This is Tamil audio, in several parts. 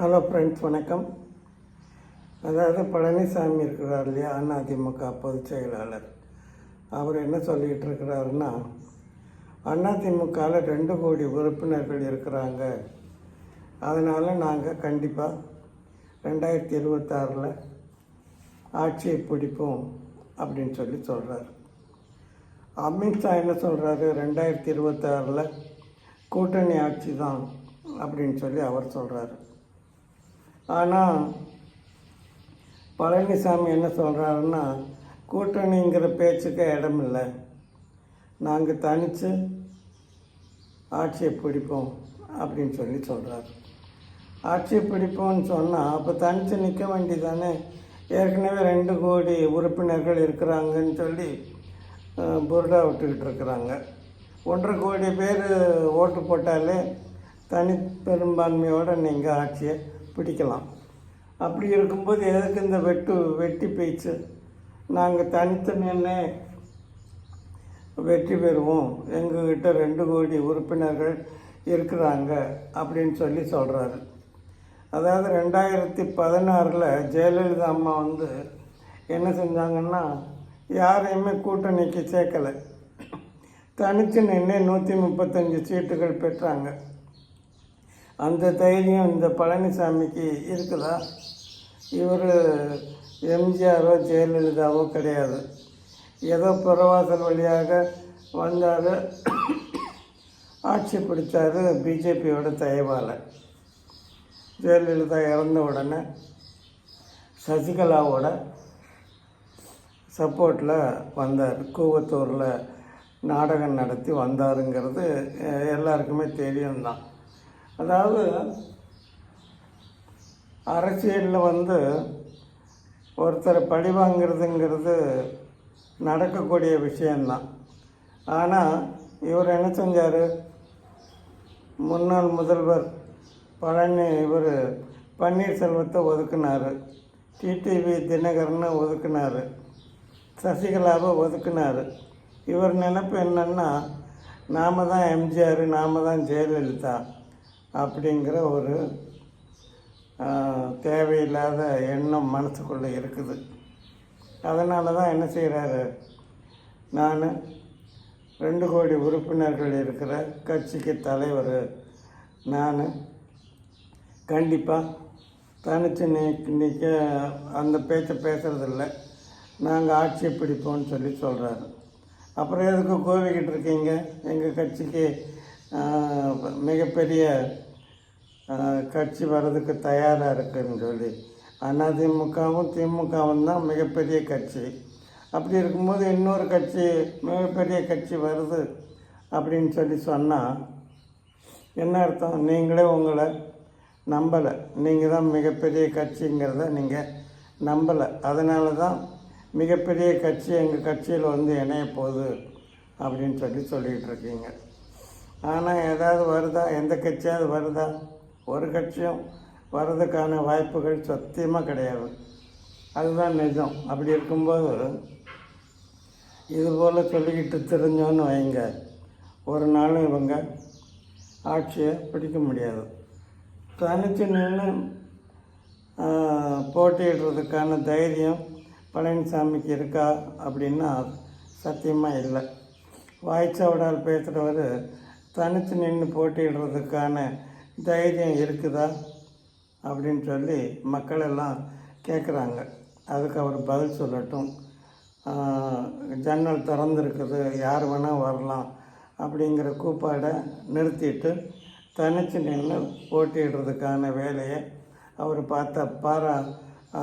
ஹலோ ஃப்ரெண்ட்ஸ் வணக்கம். அதாவது பழனிசாமி இருக்கிறார் இல்லையா? அதிமுக பொதுச் செயலாளர். அவர் என்ன சொல்லிகிட்டு இருக்கிறாருன்னா அதிமுகவில் ரெண்டு கோடி உறுப்பினர்கள் இருக்கிறாங்க. அதனால் நாங்கள் கண்டிப்பாக ரெண்டாயிரத்தி இருபத்தாறில் ஆட்சியை பிடிப்போம் அப்படின்னு சொல்லி சொல்கிறார் அமித்ஷா என்ன சொல்கிறாரு ரெண்டாயிரத்தி இருபத்தாறில் கூட்டணி ஆட்சி தான் அப்படின்னு சொல்லி அவர் சொல்கிறாரு ஆனால் பழனிசாமி என்ன சொல்கிறாருன்னா கூட்டணிங்கிற பேச்சுக்கு இடமில்லை. நாங்கள் தனித்து ஆட்சியை பிடிப்போம் அப்படின்னு சொல்லி சொல்கிறாரு ஆட்சியை பிடிப்போம்னு சொன்னால் அப்போ தனித்து நிற்க வேண்டியதானே? ஏற்கனவே ரெண்டு கோடி உறுப்பினர்கள் இருக்கிறாங்கன்னு சொல்லி புருடா விட்டுக்கிட்டு இருக்கிறாங்க. ஒன்றரை கோடி பேர் ஓட்டு போட்டாலே தனி பெரும்பான்மையோடு நீங்கள் ஆட்சியை பிடிக்கலாம். அப்படி இருக்கும்போது எதுக்கு இந்த வெட்டு வெட்டி பேச்சு? நாங்கள் தனித்து வெற்றி பெறுவோம். எங்ககிட்ட ரெண்டு கோடி உறுப்பினர்கள் இருக்கிறாங்க அப்படின்னு சொல்லி சொல்கிறாரு அதாவது ரெண்டாயிரத்தி பதினாறில் ஜெயலலிதா அம்மா வந்து என்ன செஞ்சாங்கன்னா யாரையுமே கூட்டணிக்கு சேர்க்கலை. தனித்து நின்று நூற்றி முப்பத்தஞ்சு சீட்டுகள் பெற்றாங்க. அந்த தைரியம் இந்த பழனிசாமிக்கு இருக்குதா? இவர் எம்ஜிஆரோ ஜெயலலிதாவோ கிடையாது. ஏதோ புறவாசல் வழியாக வந்தார். ஆட்சி பிடிச்சாரு பிஜேபியோட தயவால் ஜெயலலிதா இறந்த உடனே சசிகலாவோட சப்போர்ட்டில் வந்தார். கூவத்தூரில் நாடகம் நடத்தி வந்தாருங்கிறது எல்லாருக்குமே தெரியும் தான் அதாவது அரசியலில் வந்து ஒருத்தரை பழி வாங்கிறதுங்கிறது நடக்கக்கூடிய விஷயந்தான் ஆனால் இவர் என்ன செஞ்சார்? முன்னாள் முதல்வர் பழனி இவர் பன்னீர்செல்வத்தை ஒதுக்குனார். டிடிவி தினகரனை ஒதுக்குனார். சசிகலாவை ஒதுக்குனார். இவர் நினப்பு என்னென்னா நாம தான் எம்ஜிஆர் நாம தான் ஜெயலலிதா. அப்படிங்கிற ஒரு தேவையில்லாத எண்ணம் மனசுக்குள்ளே இருக்குது. அதனால தான் என்ன செய்கிறாரு நான் ரெண்டு கோடி உறுப்பினர்கள் இருக்கிற கட்சிக்கு தலைவர் நான் கண்டிப்பாக தனித்து நீ நிற்க அந்த பேச்சை பேசுகிறதில்ல நாங்கள் ஆட்சியை பிடிப்போம்னு சொல்லி சொல்கிறாரு அப்புறம் எதுக்கு கோவிக்கிட்டு இருக்கீங்க? எங்கள் கட்சிக்கு மிகப்பெரிய கட்சி வர்றதுக்கு தயாராக இருக்குன்னு சொல்லி. அதிமுகவும் திமுகவும் தான் மிகப்பெரிய கட்சி. அப்படி இருக்கும்போது இன்னொரு கட்சி மிகப்பெரிய கட்சி வருது அப்படின்னு சொல்லி சொன்னால் என்ன அர்த்தம்? நீங்களே உங்களை நம்பலை. நீங்கள் தான் மிகப்பெரிய கட்சிங்கிறத நீங்கள் நம்பலை. அதனால தான் மிகப்பெரிய கட்சி எங்கள் கட்சியில் வந்து இணைய போகுது அப்படின்னு சொல்லி சொல்லிகிட்டு இருக்கீங்க. ஆனால் ஏதாவது வருதா? எந்த கட்சியாவது வருதா? ஒரு கட்சியும் வர்றதுக்கான வாய்ப்புகள் சத்தியமாக கிடையாது. அதுதான் நிஜம். அப்படி இருக்கும்போது இது போல் சொல்லிக்கிட்டு தெரிஞ்சோன்னு வைங்க. ஒரு நாளும் இவங்க ஆட்சியை பிடிக்க முடியாது. தனித்து நின்று போட்டியிடுறதுக்கான தைரியம் பழனிசாமிக்கு இருக்கா? அப்படின்னா சத்தியமாக இல்லை. வாய்ச்சவடால் பேசுகிறவர் தனித்து நின்று போட்டியிடுறதுக்கான தைரியம் இருக்குதா? அப்படின்னு சொல்லி மக்கள் எல்லாம் கேட்குறாங்க அதுக்கு அவர் பதில் சொல்லட்டும். ஜன்னல் திறந்துருக்குது யார் வேணால் வரலாம் அப்படிங்கிற கூப்பாடை நிறுத்திட்டு தனித்து நின்று போட்டியிடுறதுக்கான வேலையை அவர் பார்த்தா பாரா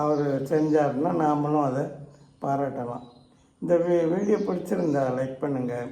அவர் செஞ்சாருன்னா நாமளும் அதை பாராட்டலாம். இந்த வீ வீடியோ பிடிச்சிருந்தா லைக் பண்ணுங்கள்